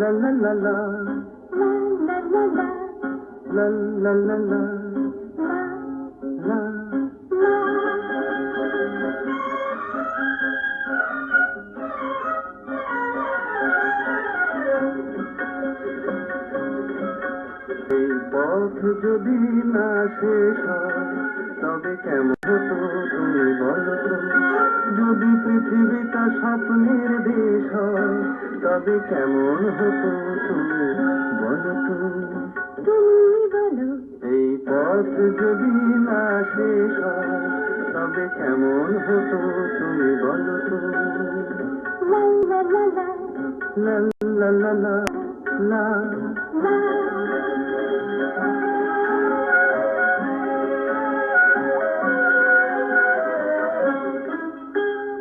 লা La la la. La, লা লা লা লা la এই পথ যদি না শেষ হয় তবে কেমন হতো তুমি বলো যদি পৃথিবীটা স্বপ্নের দেশ হয় তবে কেমন হতো তুমি? বলো তো। তুমি বলো। এই পথ যদি না শেষ হয় তবে কেমন হতো তুমি বলো তো। la la la la লা লা। লা লা লা।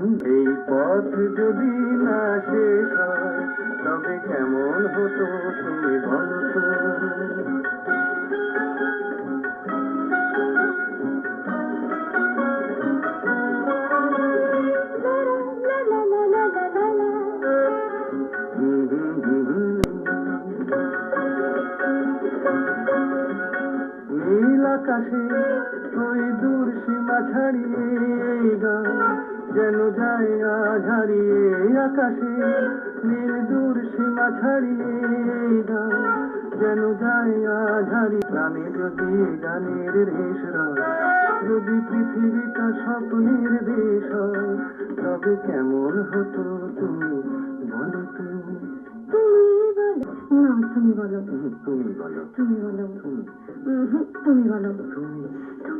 এই পথ যদি না শেষ তবে কেমন হতো তুমি বলো তো la la la la la la la হুম, হুম, হুম, হুম। নীল আকাশে ওই দূর সীমা ছাড়িয়ে গান যেন যায় হারিয়ে আকাশে নীল দূর সীমা ছাড়িয়ে যেন যায় হারিয়ে প্রাণে যদি গানের রেশ যদি পৃথিবীটা স্বপ্নের দেশ তবে কেমন হতো তুমি বলো তুমি তুমি বলো। না তুমি বলো। তুমি বলো। তুমি বলো। তুমি। বলো।